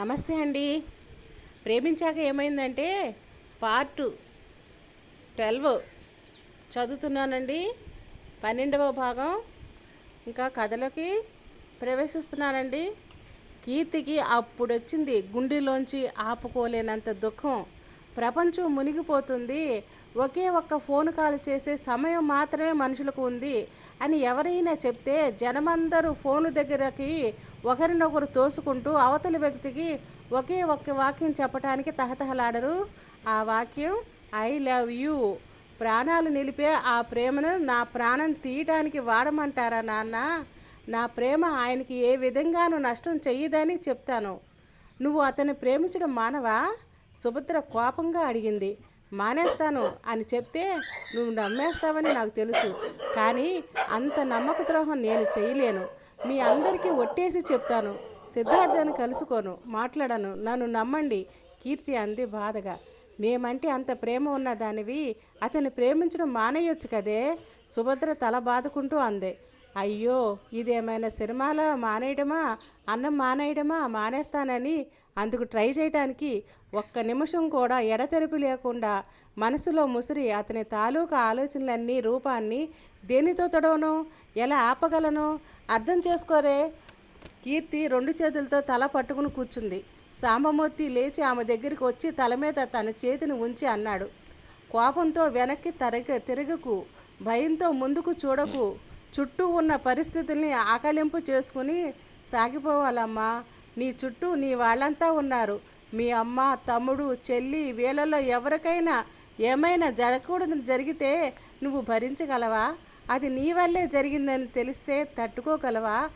నమస్తే అండి. ప్రేమించాక ఏమైందంటే పార్ట్ ట్వెల్వ్ చదువుతున్నానండి. పన్నెండవ భాగం ఇంకా కథలోకి ప్రవేశిస్తున్నానండి. కీర్తికి అప్పుడు వచ్చింది గుండెలోంచి ఆపుకోలేనంత దుఃఖం. ప్రపంచం మునిగిపోతుంది. ఒకే ఒక్క ఫోన్ కాల్ చేసే సమయం మాత్రమే మనుషులకు ఉంది అని ఎవరైనా చెప్తే జనమందరూ ఫోను దగ్గరకి ఒకరినొకరు తోసుకుంటూ అవతలి వ్యక్తికి ఒకే ఒక్క వాక్యం చెప్పడానికి తహతహలాడరు. ఆ వాక్యం ఐ లవ్ యూ. ప్రాణాలు నిలిపే ఆ ప్రేమను నా ప్రాణం తీయటానికి వాడమంటారా నాన్న? నా ప్రేమ ఆయనకి ఏ విధంగానూ నష్టం చెయ్యదని చెప్తాను. నువ్వు అతన్ని ప్రేమించడం మానవా? సుభద్ర కోపంగా అడిగింది. మానేస్తాను అని చెప్తే నువ్వు నమ్మేస్తావని నాకు తెలుసు. కానీ అంత నమ్మక ద్రోహం నేను చేయలేను మీ అందరికీ ఒట్టేసి చెప్తాను. సిద్ధార్థను కలుసుకోను మాట్లాడను. నన్ను నమ్మండి. కీర్తి అంది బాధగా. మేమంటే అంత ప్రేమ ఉన్న దానివి అతన్ని ప్రేమించడం మానేయొచ్చు కదే? సుభద్ర తల బాదుకుంటూ అందే. అయ్యో ఇదేమైనా సినిమాలో? మానేయడమా? అన్నం మానేయడమా? మానేస్తానని అందుకు ట్రై చేయడానికి ఒక్క నిమిషం కూడా ఎడతెరిపి లేకుండా మనసులో ముసిరి అతని తాలూకా ఆలోచనలన్నీ రూపాన్ని దేనితో తొడవను? ఎలా ఆపగలను? అర్థం చేసుకోరే. కీర్తి రెండు చేతులతో తల పట్టుకుని కూర్చుంది. సాంబమూర్తి లేచి ఆమె దగ్గరికి వచ్చి తల మీద తన చేతిని ఉంచి అన్నాడు. కోపంతో వెనక్కి తరగ తిరగకు. భయంతో ముందుకు చూడకు. చుట్టూ ఉన్న పరిస్థితుల్ని ఆకలింపు చేసుకుని సాగిపోవాలమ్మా. నీ చుట్టూ నీ వాళ్ళంతా ఉన్నారు. మీ అమ్మ తమ్ముడు చెల్లి వీళ్ళలో ఎవరికైనా ఏమైనా జరగకూడదు జరిగితే నువ్వు భరించగలవా? అది నీ వల్లే జరిగిందని తెలిస్తే తట్టుకోగలవా?